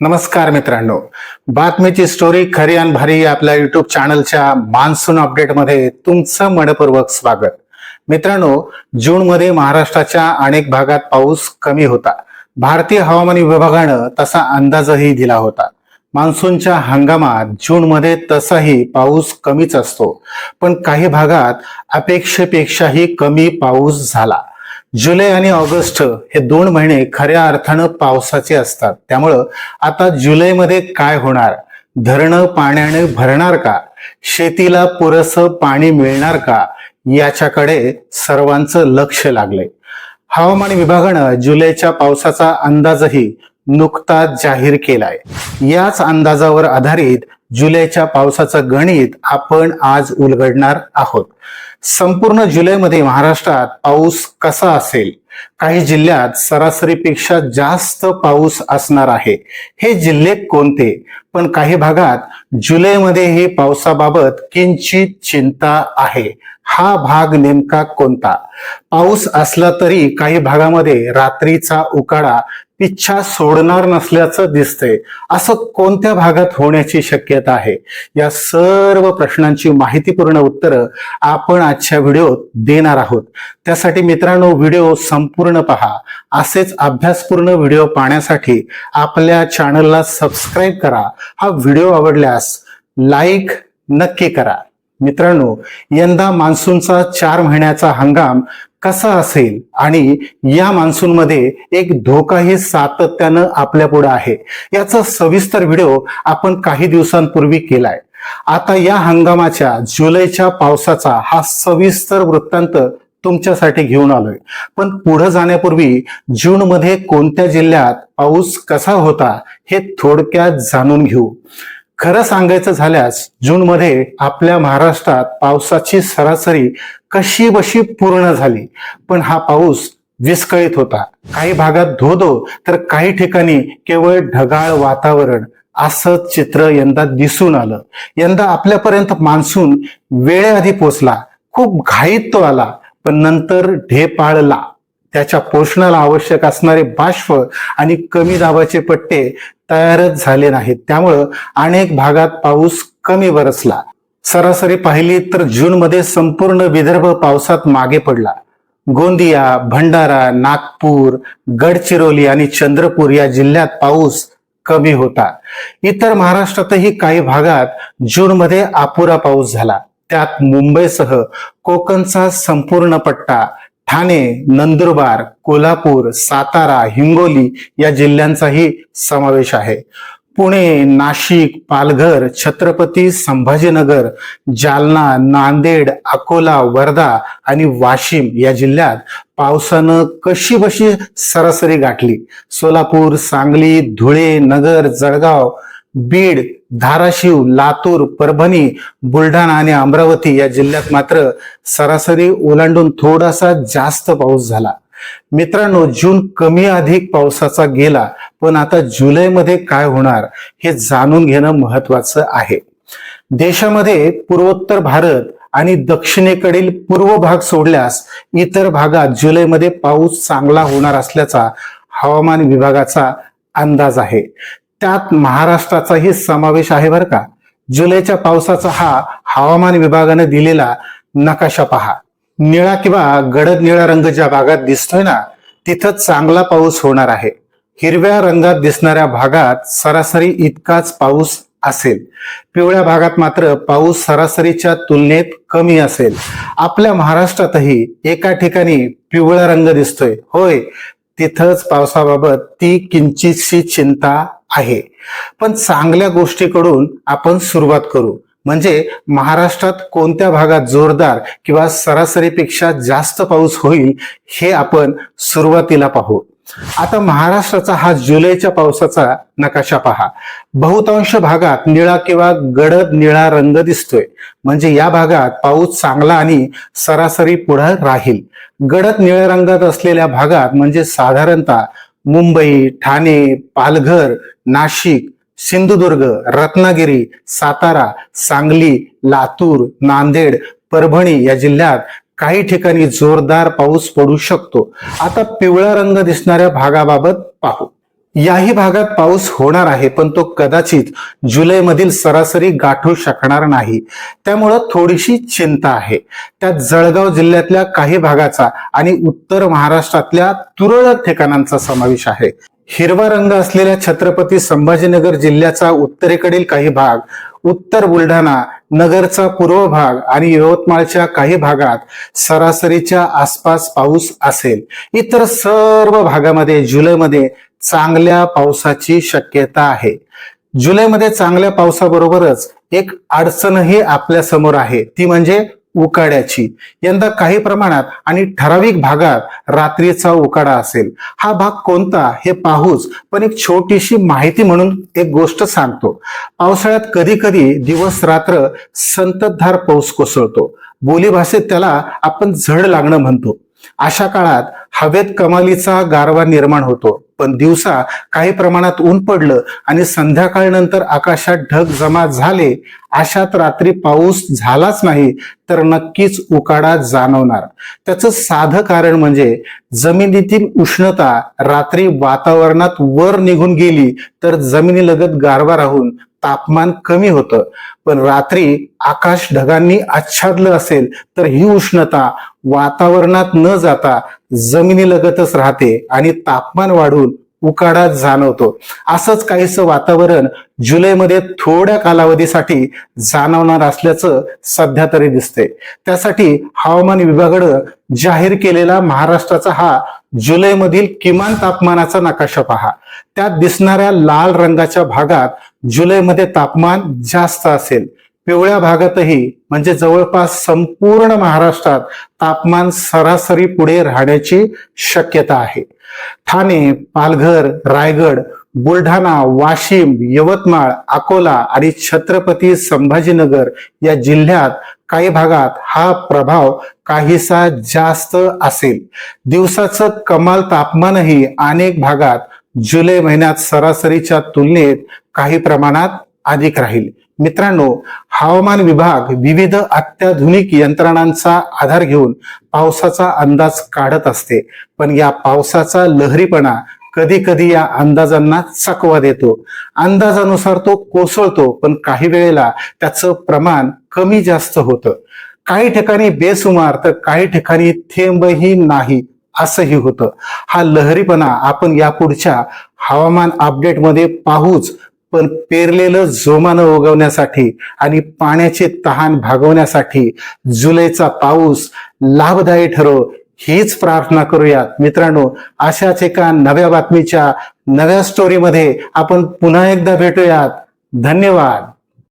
नमस्कार मित्रांनो. बातमीची स्टोरी खरी आणि भारी आपल्या युट्यूब चॅनलच्या मान्सून अपडेटमध्ये तुमचं मनपूर्वक स्वागत. मित्रांनो जून मध्ये महाराष्ट्राच्या अनेक भागात पाऊस कमी होता. भारतीय हवामान विभागानं तसा अंदाजही दिला होता. मान्सूनच्या हंगामात जून मध्ये तसाही पाऊस कमीच असतो. पण काही भागात अपेक्षेपेक्षाही कमी पाऊस झाला. जुलै आणि ऑगस्ट हे दोन महिने खऱ्या अर्थानं पावसाचे असतात. त्यामुळं आता जुलैमध्ये काय होणार? धरणं पाण्याने भरणार का? शेतीला पुरेसं पाणी मिळणार का? याच्याकडे सर्वांचं लक्ष लागलंय. हवामान विभागानं जुलैच्या पावसाचा अंदाजही नुकताच जाहीर केलाय. याच अंदाजावर आधारित जुलैच्या पावसाचं गणित आपण आज उलगडणार आहोत. संपूर्ण जुलैमध्ये महाराष्ट्रात पाऊस कसा असेल? काही जिल्ह्यात सरासरीपेक्षा जास्त पाऊस असणार आहे. हे जिल्हे कोणते? पण काही भागात जुलैमध्ये पावसाबाबत किंचित चिंता आहे. हा भाग नेमका कोणता? पाऊस असला तरी काही भागामध्ये रात्रीचा उकाडा इच्छा सोडणार नसल्याचं दिसतंय. असं कोणत्या भागात होण्याची शक्यता आहे? या सर्व प्रश्नांची माहितीपूर्ण उत्तरं आपण आजच्या व्हिडिओत देणार आहोत. त्यासाठी मित्रांनो व्हिडिओ संपूर्ण पहा. असेच अभ्यासपूर्ण व्हिडिओ पाहण्यासाठी आपल्या चॅनलला सबस्क्राईब करा. हा व्हिडिओ आवडल्यास लाईक नक्की करा. मित्रांनो यंदा मान्सूनचा चार महिन्याचा हंगाम कसा असेल? आणि या मान्सूनमध्ये एक धोकाही सातत्यानं आपल्या पुढे आहे. याचा सविस्तर व्हिडिओ आपण काही दिवसांपूर्वी केलाय. आता या हंगामाच्या जुलैच्या पावसाचा हा सविस्तर वृत्तांत तुमच्यासाठी घेऊन आलोय. पण पुढे जाण्यापूर्वी जून मध्ये कोणत्या जिल्ह्यात पाऊस कसा होता हे थोडक्यात जाणून घेऊ. खरं सांगायचं झाल्यास जून मध्ये आपल्या महाराष्ट्रात पावसाची सरासरी कशी बशी पूर्ण झाली पण हा पाऊस विस्कळीत होता. काही भागात धोधो तर काही ठिकाणी केवळ ढगाळ वातावरण असं चित्र यंदा दिसून आलं. यंदा आपल्यापर्यंत मान्सून वेळेआधी पोचला खूप घाईत तो आला पण नंतर ढेपाळला त्याच्या पोषणाला आवश्यक असणारे बाष्प आणि कमी दाबाचे पट्टे तयारच झाले नाहीत. त्यामुळं अनेक भागात पाऊस कमी बरसला. सरासरी पाहिली तर जूनमध्ये संपूर्ण विदर्भ पावसात मागे पडला. गोंदिया भंडारा नागपूर गडचिरोली आणि चंद्रपूर या जिल्ह्यात पाऊस कमी होता. इतर महाराष्ट्रातही काही भागात जूनमध्ये अपुरा पाऊस झाला. त्यात मुंबईसह कोकणचा संपूर्ण पट्टा ठाणे नंदुरबार कोल्हापूर सातारा हिंगोली या जिल्ह्यांचाही समावेश आहे. पुणे नाशिक पालघर छत्रपती संभाजीनगर जालना नांदेड अकोला वर्धा आणि वाशिम या जिल्ह्यात पावसानं कशी बशी सरासरी गाठली. सोलापूर सांगली धुळे नगर जळगाव बीड धाराशिव लातूर परभणी बुलढाणा आणि अमरावती या जिल्ह्यात मात्र सरासरी ओलांडून थोडासा जास्त पाऊस झाला. मित्रांनो जून कमी अधिक पावसाचा गेला पण आता जुलैमध्ये काय होणार हे जाणून घेणं महत्वाचं आहे. देशामध्ये पूर्वोत्तर भारत आणि दक्षिणेकडील पूर्व भाग सोडल्यास इतर भागात जुलैमध्ये पाऊस चांगला होणार असल्याचा हवामान विभागाचा अंदाज आहे. त्यात महाराष्ट्राचाही समावेश आहे बरं का. जुलैच्या पावसाचा हा हवामान विभागाने दिलेला नकाशा पहा. निळा किंवा गडद निळा रंग ज्या भागात दिसतोय ना तिथं चांगला पाऊस होणार आहे. हिरव्या रंगात दिसणाऱ्या भागात सरासरी इतकाच पाऊस असेल. पिवळ्या भागात मात्र पाऊस सरासरीच्या तुलनेत कमी असेल. आपल्या महाराष्ट्रातही एका ठिकाणी पिवळा रंग दिसतोय. होय तिथंच पावसाबाबत ती किंचितशी चिंता आहे. पण चांगल्या गोष्टीकडून आपण सुरुवात करू. म्हणजे महाराष्ट्रात कोणत्या भागात जोरदार किंवा सरासरीपेक्षा जास्त पाऊस होईल हे आपण सुरुवातीला पाहू. आता महाराष्ट्राचा हा जुलैच्या पावसाचा नकाशा पहा. बहुतांश भागात निळा किंवा गडद निळा रंग दिसतोय. म्हणजे या भागात पाऊस चांगला आणि सरासरी पुढे राहील. गडद निळ्या रंगात असलेल्या भागात म्हणजे साधारणतः मुंबई ठाणे पालघर नाशिक सिंधुदुर्ग रत्नागिरी सातारा सांगली लातूर नांदेड परभणी या जिल्ह्यात काही ठिकाणी जोरदार पाऊस पडू शकतो. आता पिवळा रंग दिसणाऱ्या भागाबाबत पाहू. याही भागात पाऊस होणार आहे पण तो कदाचित जुलैमधील सरासरी गाठू शकणार नाही. त्यामुळं थोडीशी चिंता आहे. त्यात जळगाव जिल्ह्यातल्या काही भागाचा आणि उत्तर महाराष्ट्रातल्या तुरळक ठिकाणांचा समावेश आहे. हिरवा रंग असलेल्या छत्रपती संभाजीनगर जिल्ह्याचा उत्तरेकडील काही भाग उत्तर बुलढाणा नगरचा पूर्व भाग आणि यवतमाळच्या काही भागात सरासरीच्या आसपास पाऊस असेल. इतर सर्व भागामध्ये जुलैमध्ये चांगल्या पावसाची शक्यता आहे. जुलैमध्ये चांगल्या पावसाबरोबरच एक अडचणही आपल्यासमोर आहे. ती म्हणजे उकाड्याची. यंदा काही प्रमाणात आणि ठराविक भागात रात्रीचा उकाडा असेल. हा भाग कोणता हे पाहूच पण एक छोटीशी माहिती म्हणून एक गोष्ट सांगतो. पावसाळ्यात कधी कधी दिवस रात्र संततधार पाऊस कोसळतो. बोलीभाषेत त्याला आपण झड लागणं म्हणतो. अशा काळात हवेत कमालीचा गारवा निर्माण होतो. पण दिवसा काही प्रमाणात ऊन पडलं आणि संध्याकाळनंतर आकाशात ढग जमा झाले अशात रात्री पाऊस झालाच नाही तर नक्कीच उकाडा जाणवणार. त्याचं साधं कारण म्हणजे जमिनीतील उष्णता रात्री वातावरणात वर निघून गेली तर जमिनीलगत गारवा राहून तापमान कमी होतं. पण रात्री आकाश ढगांनी आच्छादलं असेल तर ही उष्णता वातावरणात न जाता जमिनीलगतच राहते आणि तापमान वाढून उकाडा जाणवतो. असंच काहीसं वातावरण जुलैमध्ये थोड्या कालावधीसाठी जाणवणार असल्याचं सध्या तरी दिसते त्यासाठी हवामान विभागानं जाहीर केलेला महाराष्ट्राचा हा जुलैमधील किमान तापमानाचा नकाशा पहा. त्यात दिसणाऱ्या लाल रंगाच्या भागात जुलैमध्ये तापमान जास्त असेल. पिवळ्या भागातही म्हणजे जवळपास संपूर्ण महाराष्ट्रात तापमान सरासरी पुढे राहण्याची शक्यता आहे. ठाणे पालघर रायगड बुलढाणा वाशिम यवतमाळ अकोला आणि छत्रपती संभाजीनगर या जिल्ह्यात काही भागात हा प्रभाव काहीसा जास्त असेल. दिवसाचं कमाल तापमानही अनेक भागात जुलै महिन्यात सरासरीच्या तुलनेत काही प्रमाणात अधिक राहील. मित्रांनो हवामान विभाग विविध अत्याधुनिक यंत्रणांचा आधार घेऊन पावसाचा अंदाज काढत असते. पण या पावसाचा लहरीपणा कधी कधी या अंदाजांना चकवा देतो. अंदाजानुसार तो कोसळतो पण काही वेळेला त्याचं प्रमाण कमी जास्त होतं. काही ठिकाणी बेसुमार तर काही ठिकाणी थेंबही नाही असंही होतं. हा लहरीपणा आपण यापुढच्या हवामान अपडेटमध्ये पाहूच पण पेरलेलं जोमानं उगवण्यासाठी आणि पाण्याचे तहान भागवण्यासाठी जुलैचा पाऊस लाभदायी ठरो हीच प्रार्थना करूयात. मित्रांनो अशाच एका नव्या बातमीच्या नव्या स्टोरीमध्ये आपण पुन्हा एकदा भेटूयात. धन्यवाद.